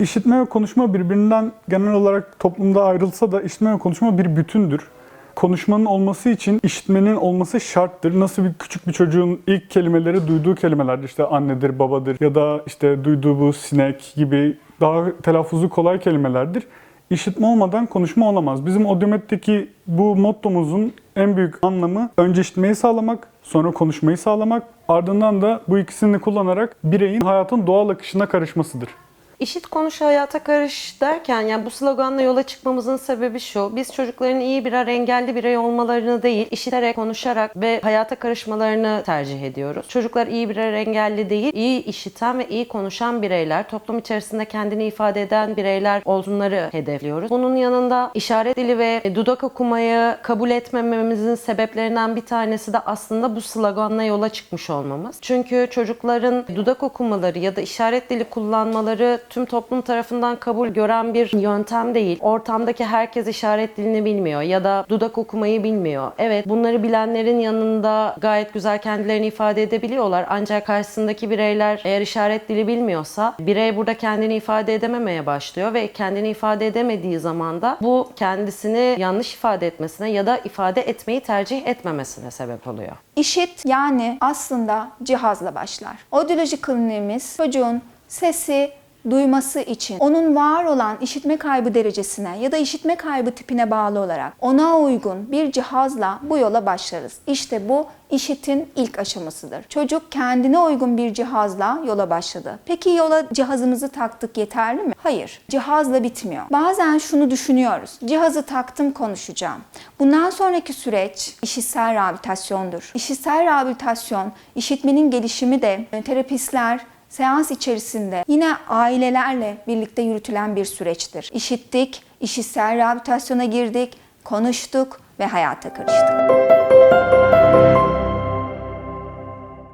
İşitme ve konuşma birbirinden genel olarak toplumda ayrılsa da işitme ve konuşma bir bütündür. Konuşmanın olması için işitmenin olması şarttır. Nasıl bir küçük bir çocuğun ilk kelimeleri duyduğu kelimelerdir. İşte annedir, babadır ya da işte duyduğu bu sinek gibi daha telaffuzu kolay kelimelerdir. İşitme olmadan konuşma olamaz. Bizim Odiomet'teki bu mottomuzun en büyük anlamı önce işitmeyi sağlamak, sonra konuşmayı sağlamak, ardından da bu ikisini kullanarak bireyin hayatın doğal akışına karışmasıdır. İşit konuş hayata karış derken yani bu sloganla yola çıkmamızın sebebi şu. Biz çocukların iyi birer engelli birey olmalarını değil, işiterek, konuşarak ve hayata karışmalarını tercih ediyoruz. Çocuklar iyi birer engelli değil, iyi işiten ve iyi konuşan bireyler, toplum içerisinde kendini ifade eden bireyler olsunları hedefliyoruz. Bunun yanında işaret dili ve dudak okumayı kabul etmememizin sebeplerinden bir tanesi de aslında bu sloganla yola çıkmış olmamız. Çünkü çocukların dudak okumaları ya da işaret dili kullanmaları tüm toplum tarafından kabul gören bir yöntem değil. Ortamdaki herkes işaret dilini bilmiyor ya da dudak okumayı bilmiyor. Evet bunları bilenlerin yanında gayet güzel kendilerini ifade edebiliyorlar. Ancak karşısındaki bireyler eğer işaret dili bilmiyorsa birey burada kendini ifade edememeye başlıyor ve kendini ifade edemediği zaman da bu kendisini yanlış ifade etmesine ya da ifade etmeyi tercih etmemesine sebep oluyor. İşit yani aslında cihazla başlar. Odyoloji kliniğimiz çocuğun sesi duyması için onun var olan işitme kaybı derecesine ya da işitme kaybı tipine bağlı olarak ona uygun bir cihazla bu yola başlarız. İşte bu işitin ilk aşamasıdır. Çocuk kendine uygun bir cihazla yola başladı. Peki yola cihazımızı taktık yeterli mi? Hayır. Cihazla bitmiyor. Bazen şunu düşünüyoruz. Cihazı taktım konuşacağım. Bundan sonraki süreç işitsel rehabilitasyondur. İşitsel rehabilitasyon, işitmenin gelişimi de terapistler, seans içerisinde yine ailelerle birlikte yürütülen bir süreçtir. İşittik, işitsel rehabilitasyona girdik, konuştuk ve hayata karıştık.